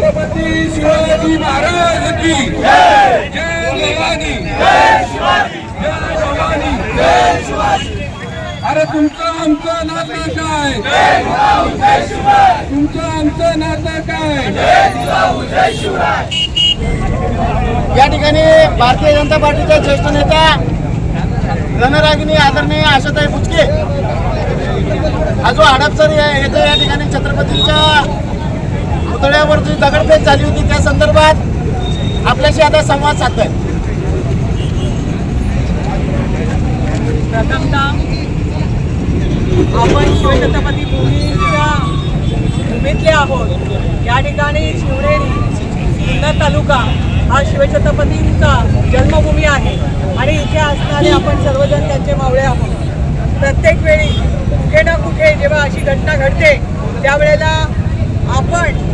शिवाजी महाराज की जय भवानी जय भवानी अरे तुमचं आमचं नातं काय? तुमचं आमचं नातं काय? या ठिकाणी भारतीय जनता पार्टीच्या ज्येष्ठ नेत्या रणरागिनी आदरणीय आशाताई बुचके. हा जो हडपसर येतो येथे या ठिकाणी छत्रपतींच्या पुतळ्यावर जी दगडफेक झाली होती त्या संदर्भात आपल्याशी आता संवाद साधतोय. प्रथमतः आपण शिवछत्रपती भूमीच्या भूमीतले आहोत. या ठिकाणी शिवनेरी जुन्नर तालुका हा शिवछत्रपतींचा जन्मभूमी आहे. आणि इथे असणारे आपण सर्वजण त्यांचे मावळे आहोत. प्रत्येक वेळी कुठे ना कुठे जेव्हा अशी घटना घडते त्यावेळेला आपण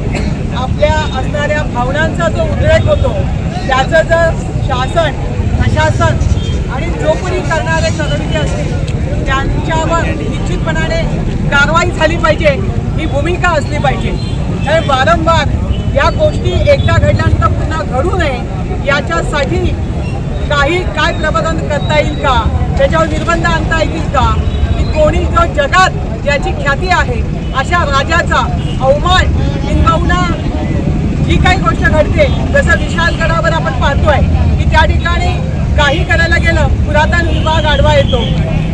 आपल्या असणाऱ्या भावनांचा जो उद्रेक होतो त्याचं जर शासन प्रशासन आणि जो कोणी करणारे कर्मचारी असतील त्यांच्यावर निश्चितपणाने कारवाई झाली पाहिजे ही भूमिका असली पाहिजे. तर वारंवार या गोष्टी एकदा घडल्यानंतर पुन्हा घडू नये याच्यासाठी काही काय प्रबोधन करता येईल का? त्याच्यावर निर्बंध आणता येतील का? की कोणी जो जगात ज्याची ख्याती आहे अशा राजाचा अवमान किंबहुना जी काही गोष्ट घडते. जसं विशालगडावर आपण पाहतोय की त्या ठिकाणी काही करायला गेलं पुरातन विभाग आडवा येतो.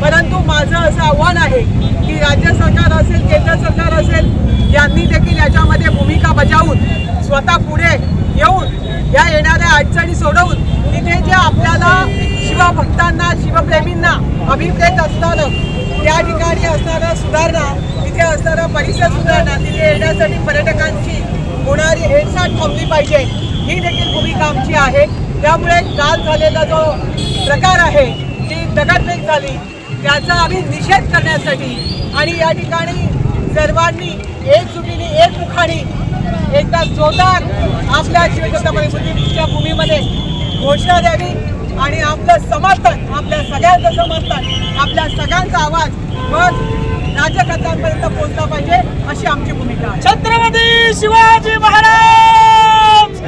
परंतु माझं असं आव्हान आहे की राज्य सरकार असेल केंद्र सरकार असेल यांनी देखील याच्यामध्ये भूमिका बजावून स्वतः पुढे येऊन या येणाऱ्या अडचणी सोडवून तिथे जे आपल्याला शिवभक्तांना शिवप्रेमींना अभिप्रेत असणारं त्या ठिकाणी असणारं सुधारणा तिथे असणारा परिसर सुधारणा तिथे येण्यासाठी पर्यटकांची होणारी हेळसाट थांबली पाहिजे ही देखील भूमिका आमची आहे. त्यामुळे काल झालेला जो प्रकार आहे ती दगडफेक झाली त्याचा आम्ही निषेध करण्यासाठी आणि या ठिकाणी सर्वांनी एकजुटीने एकमुखाने एकदा जोरदार आपल्या शिवछत्रपतीच्या भूमीमध्ये घोषणा द्यावी आणि आपलं समर्थन आपल्या सगळ्यांचं समर्थन आपल्या सगळ्यांचा आवाज मग राजकर्त्यांपर्यंत पोहोचला पाहिजे अशी आमची भूमिका आहे. छत्रपती शिवाजी महाराज!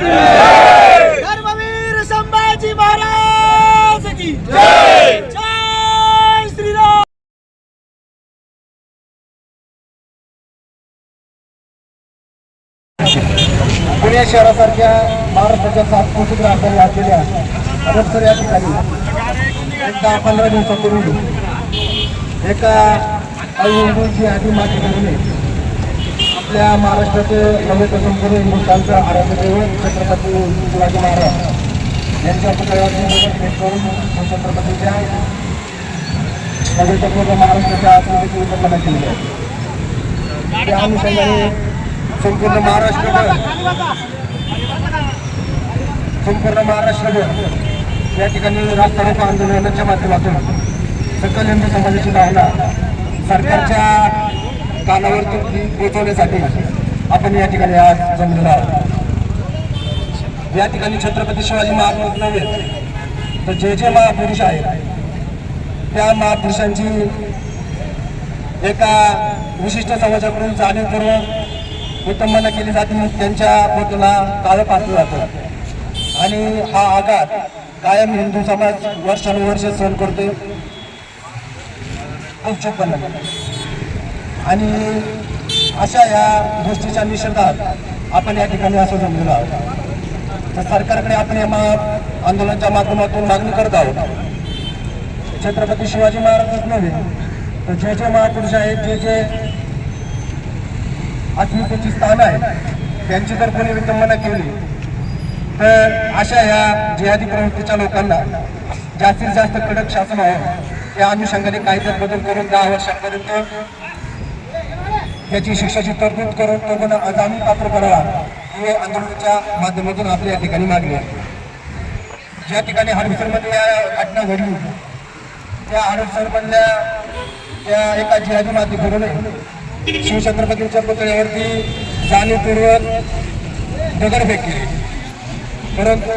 पुणे शहरासारख्या महाराष्ट्राच्या सात कोटी ग्राहकांनी असलेल्या हडपसर या ठिकाणी एक दहा पंधरा दिवसापूर्वी एका अहिंदूची आधी माती करून आपल्या महाराष्ट्राचे नव्हे तर संपूर्ण हिंदुस्थानचं आराध्य दैवत छत्रपती शिवाजी महाराज यांच्या पुतळ्यावरती भेट करून छत्रपतीच्या नव्हे महाराष्ट्राच्या आकृतीची विकल्पना केली आहे. त्या अनुषंगाने संपूर्ण महाराष्ट्रभर. संपूर्ण महाराष्ट्रभर. या ठिकाणी रास्ता रोको आंदोलनाच्या माध्यमातून सकल हिंदू समाजाची भावना सरकारच्या कानावरती पोहोचवण्यासाठी आपण या ठिकाणी आज जमलेलो आहोत. या ठिकाणी छत्रपती शिवाजी महाराज नव्हे तर जे जे महापुरुष आहेत त्या महापुरुषांची एका विशिष्ट समाजाकडून जाणीवपूर्वक विटंबना केली जाते त्यांच्या फोटोला काळं पाठवलं जातं. आणि हा आघात कायम हिंदू समाज वर्षानुवर्ष सहन करतो औषधपणा आणि अशा या गोष्टीच्या निषेधात आपण या ठिकाणी असं जमलेलो आहोत. तर सरकारकडे आपण या मा- आंदोलनाच्या माध्यमातून मागणी करत आहोत. छत्रपती शिवाजी महाराजच नव्हे तर जे जे महापुरुष आहेत जे जे अस्मितेची स्थान आहेत त्यांची जर कोणी विटंबना केली तर अशा ह्या जिहादी प्रवृत्तीच्या लोकांना जास्तीत जास्त कडक शासन व्हावं त्या अनुषंगाने कायद्यात बदल करून दहा वर्षापर्यंत याची शिक्षाची तरतूद करून तो गुन्हा जामीन पात्र करावा हे आंदोलनाच्या माध्यमातून आपल्या या ठिकाणी मागणी आहे. ज्या ठिकाणी हडपसरमध्ये या घटना घडली त्या हडपसरमधल्या त्या एका जिहादी माती करून शिवछत्रपतींच्या पुतळ्यावरती जाणीवपूर्वक दगडफेक केली. परंतु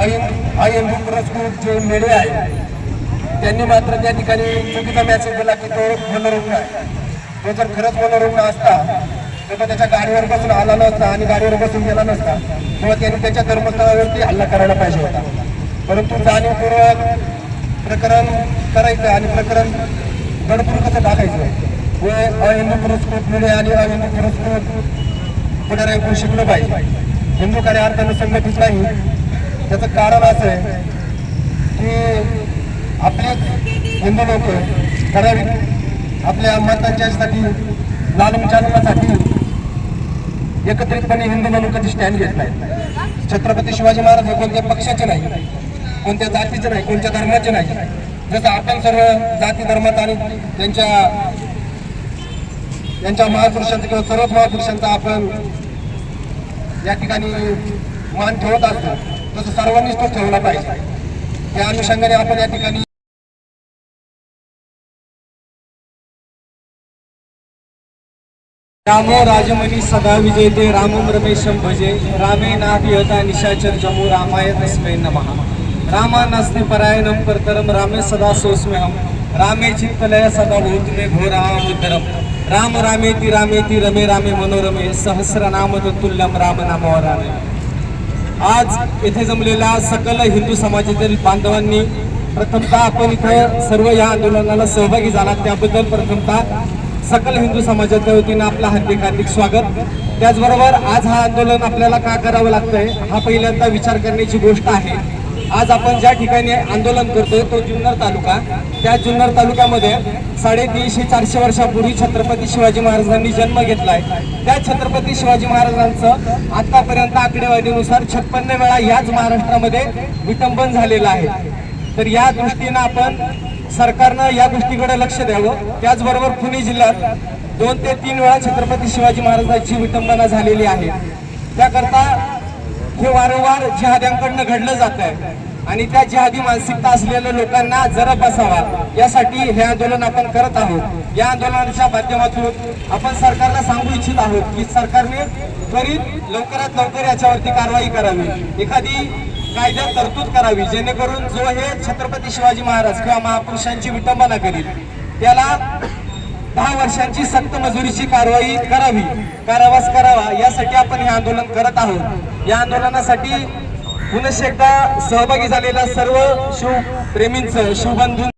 आय एम पुरस्कृत जे मेळे आहे त्यांनी मात्र त्या ठिकाणी चुकीचा मेसेज दिला की तो मनोरुग्ण आहे. तो जर खरंच मनोरुग्ण असता तर तो त्याच्या गाडीवर बसून आला नसता आणि गाडीवर बसून गेला नसता किंवा त्यांनी त्याच्या धर्मस्थळावरती हल्ला करायला पाहिजे होता. परंतु जाणीवपूर्वक प्रकरण करायचं आणि प्रकरण गडपूर कसं टाकायचं? व अहिंदू पुरस्कृत मुले आणि अहिंद पुरस्कृत पुढाऱ्यांकडून शिकलं पाहिजे. हिंदू कार्य अर्थानं संघटित नाही. त्याचं कारण असं आहे की आपले हिंदू लोक ठराविक आपल्या मतांच्यासाठी लालून एकत्रितपणे हिंदू म्हणून कधी स्टँड घेत नाही छत्रपती शिवाजी महाराज हे कोणत्या पक्षाचे नाही कोणत्या जातीचे नाही कोणत्या धर्माचे नाही. जसं आपण सर्व जाती धर्मात आणि त्यांच्या यांच्या महापुरुषांचा किंवा सर्वच महापुरुषांचा आपण या ठिकाणी मान ठेवत असतो. तसं सर्वांनीच तो ठेवला पाहिजे. त्या अनुषंगाने आपण या ठिकाणी रामो राजमणी सदा विजयते रामम रमेशम भजे रामे नाभिहता निशाचर जमू रामाय तस्मै नमः। रामा नास्ति परायणम परतरम रामे सदा सोस्म्यहम रामे चित्तलय सदा भूतमे घोरा उद्धरम राम रामेति रामेति रमे रामे मनोरमे सहस्रनाम तुल्यम राम नामवरामे आज येथे जमलेल्या सकल हिंदू समाजातील बांधवांनी प्रथमतः आपण इथं सर्व या आंदोलनाला सहभागी झाला त्याबद्दल प्रथमतः सकल हिंदू समाजाच्या वतीनं आपला हार्दिक हार्दिक स्वागत. त्याचबरोबर आज हा आंदोलन आपल्याला का करावं लागतंय हा पहिल्यांदा विचार करण्याची गोष्ट आहे. आज आपण ज्या ठिकाणी आंदोलन करतोय तो जुन्नर तालुका. त्या जुन्नर तालुक्यामध्ये साडेतीनशे चारशे वर्षापूर्वी छत्रपती शिवाजी महाराजांनी जन्म घेतलाय त्या छत्रपती शिवाजी महाराजांचं आतापर्यंत आकडेवारीनुसार छप्पन्न वेळा याच महाराष्ट्रामध्ये विटंबन झालेलं आहे. तर या दृष्टीनं आपण सरकारनं या गोष्टीकडे लक्ष द्यावं. त्याचबरोबर पुणे जिल्ह्यात दोन ते तीन वेळा छत्रपती शिवाजी महाराजांची विटंबना झालेली आहे. त्याकरता हे वारंवार जिहाद्यांकडनं घडलं जात आहे आणि त्या जिहादी मानसिकता असलेल्या लोकांना जरा बसावा. यासाठी हे आंदोलन आपण करत आहोत. या आंदोलनाच्या माध्यमातून आपण सरकारला सांगू इच्छित आहोत की सरकारने त्वरित लवकरात लवकर याच्यावरती कारवाई करावी. एखादी कायद्यात तरतूद करावी. जेणेकरून जो हे छत्रपती शिवाजी महाराज किंवा महापुरुषांची विटंबना करील त्याला दहा वर्षांची सक्त मजुरीची कारवाई करावी. कारावास करावा यासाठी आपण हे आंदोलन करत आहोत. या आंदोलनासाठी पुनश्च एकदा सहभागी झालेल्या सर्व शिवप्रेमींचं शिवबंधू